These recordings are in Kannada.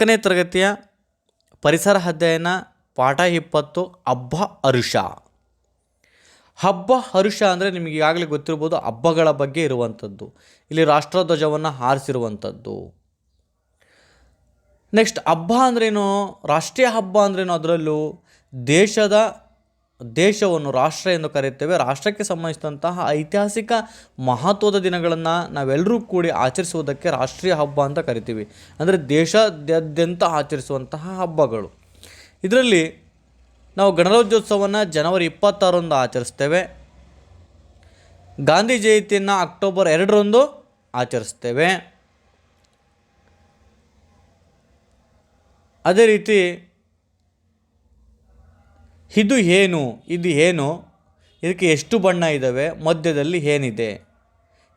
ನಾಲ್ಕನೇ ತರಗತಿಯ ಪರಿಸರ ಅಧ್ಯಯನ ಪಾಠ ಇಪ್ಪತ್ತು, ಹಬ್ಬ, ಹರುಷ. ಹಬ್ಬ, ಹರುಷ ಅಂದರೆ ನಿಮಗೆ ಈಗಾಗಲೇ ಗೊತ್ತಿರ್ಬೋದು ಹಬ್ಬಗಳ ಬಗ್ಗೆ ಇರುವಂಥದ್ದು. ಇಲ್ಲಿ ರಾಷ್ಟ್ರಧ್ವಜವನ್ನು ಹಾರಿಸಿರುವಂಥದ್ದು. ನೆಕ್ಸ್ಟ್ ಹಬ್ಬ ಅಂದ್ರೇನು? ರಾಷ್ಟ್ರೀಯ ಹಬ್ಬ ಅಂದ್ರೇನು ಅದರಲ್ಲೂ? ದೇಶದ ದೇಶವನ್ನು ರಾಷ್ಟ್ರ ಎಂದು ಕರೆಯುತ್ತೇವೆ. ರಾಷ್ಟ್ರಕ್ಕೆ ಸಂಬಂಧಿಸಿದಂತಹ ಐತಿಹಾಸಿಕ ಮಹತ್ವದ ದಿನಗಳನ್ನು ನಾವೆಲ್ಲರೂ ಕೂಡಿ ಆಚರಿಸುವುದಕ್ಕೆ ರಾಷ್ಟ್ರೀಯ ಹಬ್ಬ ಅಂತ ಕರಿತೀವಿ. ಅಂದರೆ ದೇಶಾದ್ಯಂತ ಆಚರಿಸುವಂತಹ ಹಬ್ಬಗಳು. ಇದರಲ್ಲಿ ನಾವು ಗಣರಾಜ್ಯೋತ್ಸವವನ್ನು ಜನವರಿ ಇಪ್ಪತ್ತಾರರಂದು ಆಚರಿಸ್ತೇವೆ. ಗಾಂಧಿ ಜಯಂತಿಯನ್ನು ಅಕ್ಟೋಬರ್ ಎರಡರಂದು ಆಚರಿಸ್ತೇವೆ. ಅದೇ ರೀತಿ ಇದು ಏನು? ಇದು ಏನು? ಇದಕ್ಕೆ ಎಷ್ಟು ಬಣ್ಣ ಇದ್ದಾವೆ ಮಧ್ಯದಲ್ಲಿ ಏನಿದೆ?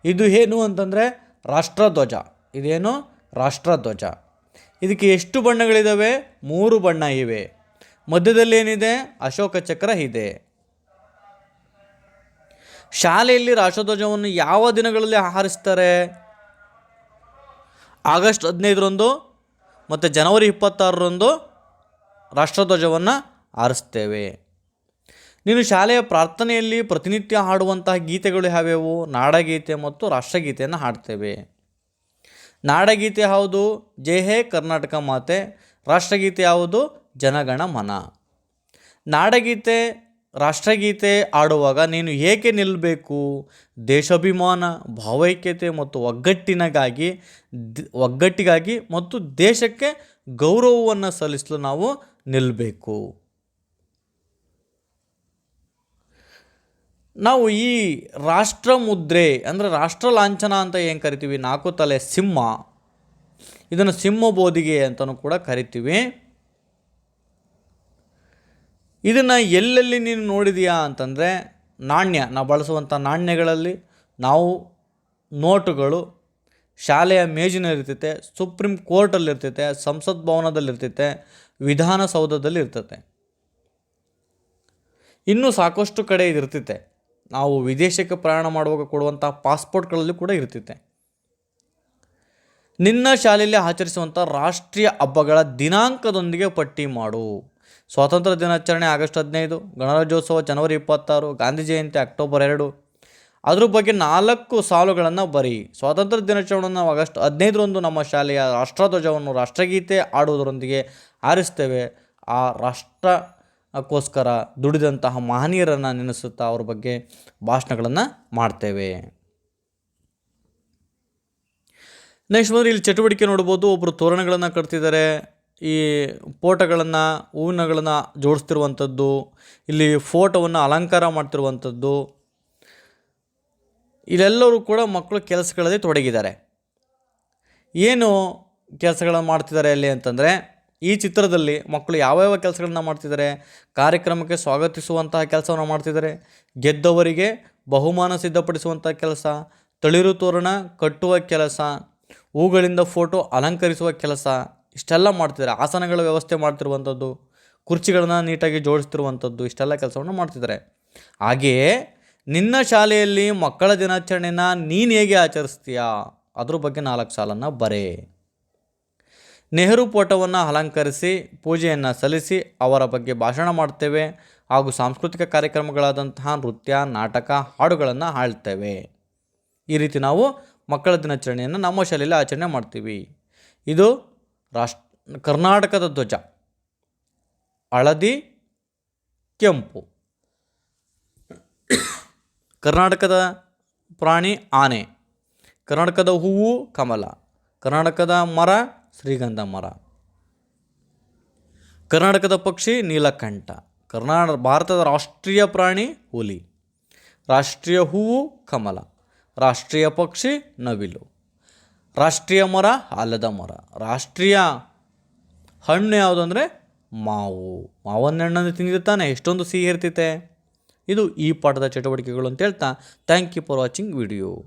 ಇದು ಏನು ಅಂತಂದರೆ ರಾಷ್ಟ್ರಧ್ವಜ. ಇದೇನು? ರಾಷ್ಟ್ರಧ್ವಜ. ಇದಕ್ಕೆ ಎಷ್ಟು ಬಣ್ಣಗಳಿದ್ದಾವೆ ಮೂರು ಬಣ್ಣ ಇವೆ. ಮಧ್ಯದಲ್ಲಿ ಏನಿದೆ? ಅಶೋಕ ಚಕ್ರ ಇದೆ. ಶಾಲೆಯಲ್ಲಿ ರಾಷ್ಟ್ರಧ್ವಜವನ್ನು ಯಾವ ದಿನಗಳಲ್ಲಿ ಆಹರಿಸ್ತಾರೆ? ಆಗಸ್ಟ್ ಹದಿನೈದರಂದು ಮತ್ತು ಜನವರಿ ಇಪ್ಪತ್ತಾರರಂದು ರಾಷ್ಟ್ರಧ್ವಜವನ್ನು ಹಾರಿಸ್ತೇವೆ ನೀನು ಶಾಲೆಯ ಪ್ರಾರ್ಥನೆಯಲ್ಲಿ ಪ್ರತಿನಿತ್ಯ ಹಾಡುವಂತಹ ಗೀತೆಗಳು ಯಾವ್ಯಾವು? ನಾಡಗೀತೆ ಮತ್ತು ರಾಷ್ಟ್ರಗೀತೆಯನ್ನು ಹಾಡ್ತೇವೆ. ನಾಡಗೀತೆ ಯಾವುದು? ಜೈ ಹೇ ಕರ್ನಾಟಕ ಮಾತೆ. ರಾಷ್ಟ್ರಗೀತೆ ಯಾವುದು? ಜನಗಣ ಮನ. ನಾಡಗೀತೆ, ರಾಷ್ಟ್ರಗೀತೆ ಆಡುವಾಗ ನೀನು ಏಕೆ ನಿಲ್ಲಬೇಕು ದೇಶಾಭಿಮಾನ, ಭಾವೈಕ್ಯತೆ ಮತ್ತು ಒಗ್ಗಟ್ಟಿನಗಾಗಿ ಒಗ್ಗಟ್ಟಿಗಾಗಿ ಮತ್ತು ದೇಶಕ್ಕೆ ಗೌರವವನ್ನು ಸಲ್ಲಿಸಲು ನಾವು ನಿಲ್ಲಬೇಕು ನಾವು ಈ ರಾಷ್ಟ್ರ ಮುದ್ರೆ ಅಂದರೆ ರಾಷ್ಟ್ರ ಲಾಂಛನ ಅಂತ ಏನು ಕರಿತೀವಿ? ನಾಲ್ಕು ತಲೆ ಸಿಂಹ. ಇದನ್ನು ಸಿಂಹ ಬೋಧಿಗೆ ಅಂತಲೂ ಕೂಡ ಕರಿತೀವಿ. ಇದನ್ನು ಎಲ್ಲೆಲ್ಲಿ ನೀನು ನೋಡಿದೀಯಾ ಅಂತಂದರೆ, ನಾಣ್ಯ, ನಾವು ಬಳಸುವಂಥ ನಾಣ್ಯಗಳಲ್ಲಿ ನಾವು ನೋಟುಗಳು ಶಾಲೆಯ ಮೇಜಿನಲ್ಲಿರ್ತೈತೆ, ಸುಪ್ರೀಂ ಕೋರ್ಟಲ್ಲಿರ್ತೈತೆ, ಸಂಸತ್ ಭವನದಲ್ಲಿರ್ತೈತೆ ವಿಧಾನಸೌಧದಲ್ಲಿ ಇರ್ತೈತೆ ಇನ್ನೂ ಸಾಕಷ್ಟು ಕಡೆ ಇದಿರ್ತೈತೆ. ನಾವು ವಿದೇಶಕ್ಕೆ ಪ್ರಯಾಣ ಮಾಡುವಾಗ ಕೊಡುವಂಥ ಪಾಸ್ಪೋರ್ಟ್ಗಳಲ್ಲಿ ಕೂಡ ಇರ್ತೈತೆ ನಿನ್ನ ಶಾಲೆಯಲ್ಲಿ ಆಚರಿಸುವಂಥ ರಾಷ್ಟ್ರೀಯ ಹಬ್ಬಗಳ ದಿನಾಂಕದೊಂದಿಗೆ ಪಟ್ಟಿ ಮಾಡು. ಸ್ವಾತಂತ್ರ್ಯ ದಿನಾಚರಣೆ ಆಗಸ್ಟ್ ಹದಿನೈದು, ಗಣರಾಜ್ಯೋತ್ಸವ ಜನವರಿ ಇಪ್ಪತ್ತಾರು, ಗಾಂಧಿ ಜಯಂತಿ ಅಕ್ಟೋಬರ್ ಎರಡು. ಅದ್ರ ಬಗ್ಗೆ ನಾಲ್ಕು ಸಾಲುಗಳನ್ನು ಬರಿ. ಸ್ವಾತಂತ್ರ್ಯ ದಿನಾಚರಣೆಯನ್ನು ನಾವು ಆಗಸ್ಟ್ ಹದಿನೈದರಂದು ನಮ್ಮ ಶಾಲೆಯ ರಾಷ್ಟ್ರಧ್ವಜವನ್ನು ರಾಷ್ಟ್ರಗೀತೆ ಆಡುವುದರೊಂದಿಗೆ ಆರಿಸ್ತೇವೆ. ಆ ರಾಷ್ಟ್ರಕ್ಕೋಸ್ಕರ ದುಡಿದಂತಹ ಮಹನೀಯರನ್ನು ನೆನೆಸುತ್ತಾ ಅವ್ರ ಬಗ್ಗೆ ಭಾಷಣಗಳನ್ನು ಮಾಡ್ತೇವೆ. ನೆಕ್ಸ್ಟ್ ಬಂದರೆ ಇಲ್ಲಿ ಚಟುವಟಿಕೆ ನೋಡ್ಬೋದು. ಒಬ್ಬರು ತೋರಣಗಳನ್ನು ಕಟ್ತಿದ್ದಾರೆ. ಈ ಫೋಟೋಗಳನ್ನು ಹೂವಿನಗಳನ್ನು ಜೋಡಿಸ್ತಿರುವಂಥದ್ದು, ಇಲ್ಲಿ ಫೋಟೋವನ್ನು ಅಲಂಕಾರ ಮಾಡ್ತಿರುವಂಥದ್ದು. ಇಲ್ಲೆಲ್ಲರೂ ಕೂಡ ಮಕ್ಕಳು ಕೆಲಸಗಳಲ್ಲಿ ತೊಡಗಿದ್ದಾರೆ. ಏನು ಕೆಲಸಗಳನ್ನು ಮಾಡ್ತಿದ್ದಾರೆ ಅಲ್ಲಿ ಅಂತಂದರೆ ಈ ಚಿತ್ರದಲ್ಲಿ ಮಕ್ಕಳು ಯಾವ್ಯಾವ ಕೆಲಸಗಳನ್ನ ಮಾಡ್ತಿದ್ದಾರೆ, ಕಾರ್ಯಕ್ರಮಕ್ಕೆ ಸ್ವಾಗತಿಸುವಂತಹ ಕೆಲಸವನ್ನು ಮಾಡ್ತಿದ್ದಾರೆ, ಗೆದ್ದವರಿಗೆ ಬಹುಮಾನ ಸಿದ್ಧಪಡಿಸುವಂಥ ಕೆಲಸ, ತಳಿರು ತೋರಣ ಕಟ್ಟುವ ಕೆಲಸ, ಹೂಗಳಿಂದ ಫೋಟೋ ಅಲಂಕರಿಸುವ ಕೆಲಸ, ಇಷ್ಟೆಲ್ಲ ಮಾಡ್ತಿದ್ದಾರೆ. ಆಸನಗಳ ವ್ಯವಸ್ಥೆ ಮಾಡ್ತಿರುವಂಥದ್ದು ಕುರ್ಚಿಗಳನ್ನ ನೀಟಾಗಿ ಜೋಡಿಸ್ತಿರುವಂಥದ್ದು ಇಷ್ಟೆಲ್ಲ ಕೆಲಸವನ್ನು ಮಾಡ್ತಿದ್ದಾರೆ. ಹಾಗೆಯೇ ನಿನ್ನ ಶಾಲೆಯಲ್ಲಿ ಮಕ್ಕಳ ದಿನಾಚರಣೆನ ನೀನು ಹೇಗೆ ಆಚರಿಸ್ತೀಯಾ? ಅದ್ರ ಬಗ್ಗೆ ನಾಲ್ಕು ಸಾಲನ್ನು ಬರೆ. ನೆಹರು ಫೋಟೋವನ್ನು ಅಲಂಕರಿಸಿ, ಪೂಜೆಯನ್ನು ಸಲ್ಲಿಸಿ ಅವರ ಬಗ್ಗೆ ಭಾಷಣ ಮಾಡ್ತೇವೆ ಹಾಗೂ ಸಾಂಸ್ಕೃತಿಕ ಕಾರ್ಯಕ್ರಮಗಳಾದಂತಹ ನೃತ್ಯ, ನಾಟಕ, ಹಾಡುಗಳನ್ನು ಹಾಡ್ತೇವೆ. ಈ ರೀತಿ ನಾವು ಮಕ್ಕಳ ದಿನಾಚರಣೆಯನ್ನು ನಮ್ಮ ಶಾಲೆಯಲ್ಲಿ ಆಚರಣೆ ಮಾಡ್ತೀವಿ. ಇದು ರಾಷ್ಟ್ರ, ಕರ್ನಾಟಕದ ಧ್ವಜ. ಹಳದಿ, ಕೆಂಪು. ಕರ್ನಾಟಕದ ಪ್ರಾಣಿ ಆನೆ. ಕರ್ನಾಟಕದ ಹೂವು ಕಮಲ. ಕರ್ನಾಟಕದ ಮರ ಶ್ರೀಗಂಧ ಮರ. ಕರ್ನಾಟಕದ ಪಕ್ಷಿ ನೀಲಕಂಠ. ಕರ್ನಾಟಕ ಭಾರತದ ರಾಷ್ಟ್ರೀಯ ಪ್ರಾಣಿ ಹುಲಿ. ರಾಷ್ಟ್ರೀಯ ಹೂವು ಕಮಲ. ರಾಷ್ಟ್ರೀಯ ಪಕ್ಷಿ ನವಿಲು. ರಾಷ್ಟ್ರೀಯ ಮರ ಆಲದ ಮರ. ರಾಷ್ಟ್ರೀಯ ಹಣ್ಣು ಯಾವುದು ಅಂದರೆ ಮಾವು. ಮಾವನ್ನ ಹಣ್ಣನ್ನು ತಿಂದಿರ್ತಾನೆ, ಎಷ್ಟೊಂದು ಸಿಹಿ ಇರ್ತೈತೆ. ಇದು ಈ ಪಾಠದ ಚಟುವಟಿಕೆಗಳು ಅಂತ ಹೇಳ್ತಾ thank you for watching video